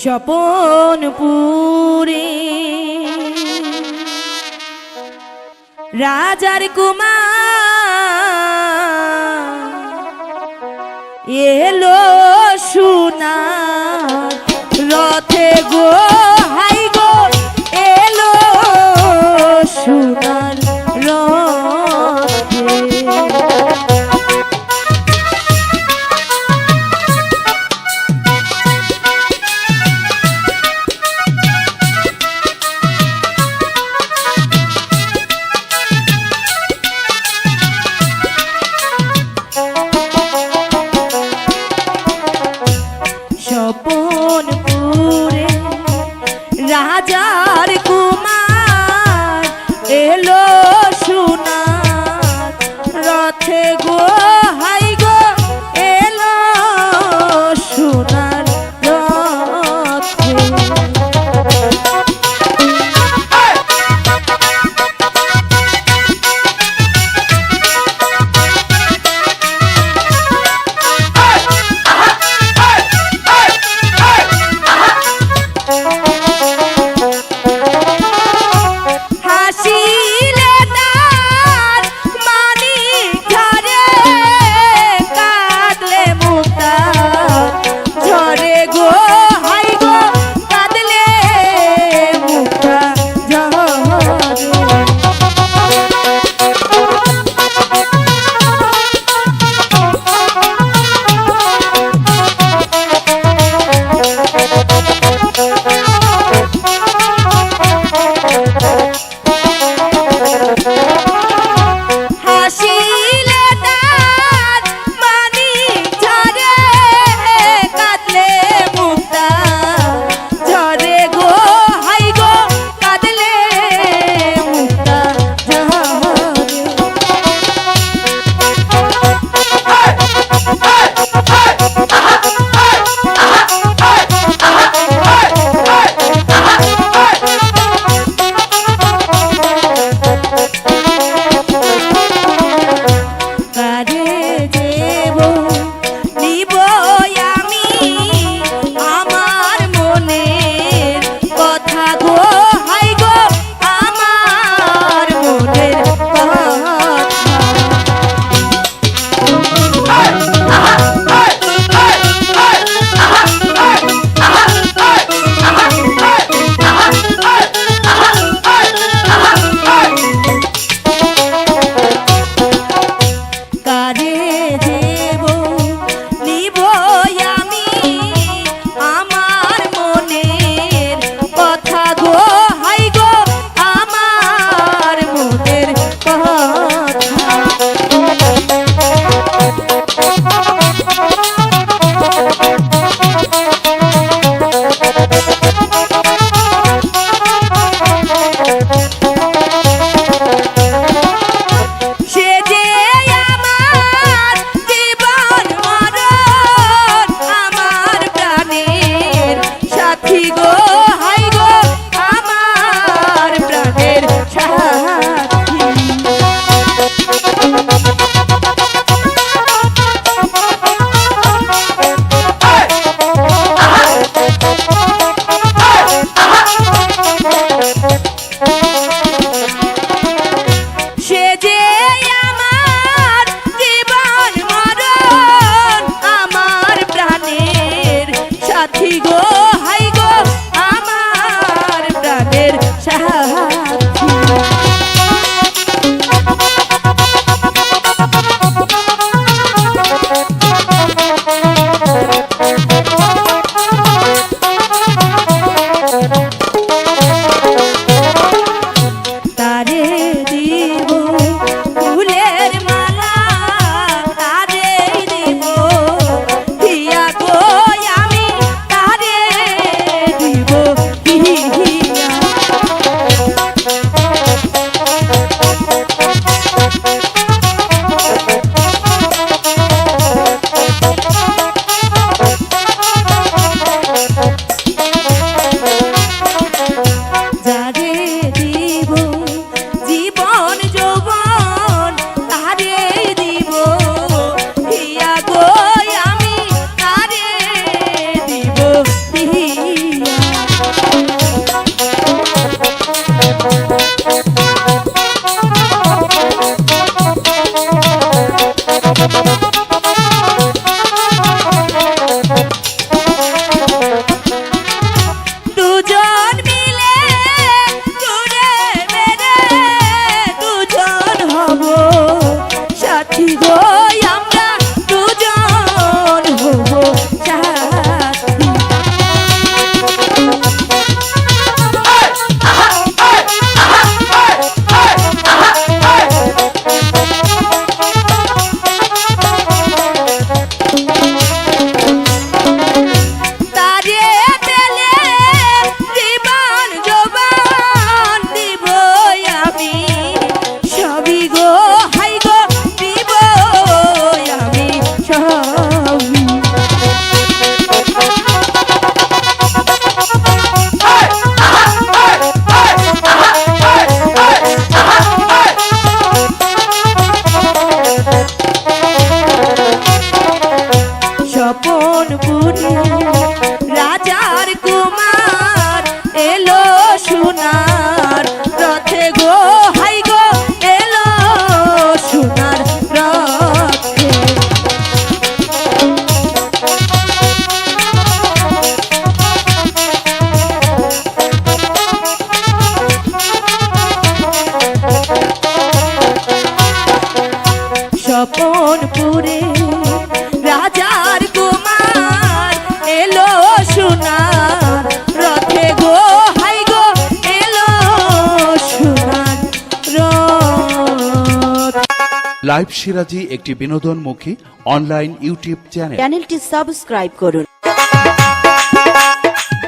স্বপনপুরে রাজার কুমার এলো সুনা রথে গো। সাথী গো। মদনপুরে রাজার কুমার এলো সোনা রথে গো হাই গো এলো সোনার লাইভ সিরাজি একটি বিনোদনমুখী অনলাইন ইউটিউব চ্যানেল চ্যানেলটি সাবস্ক্রাইব করুন।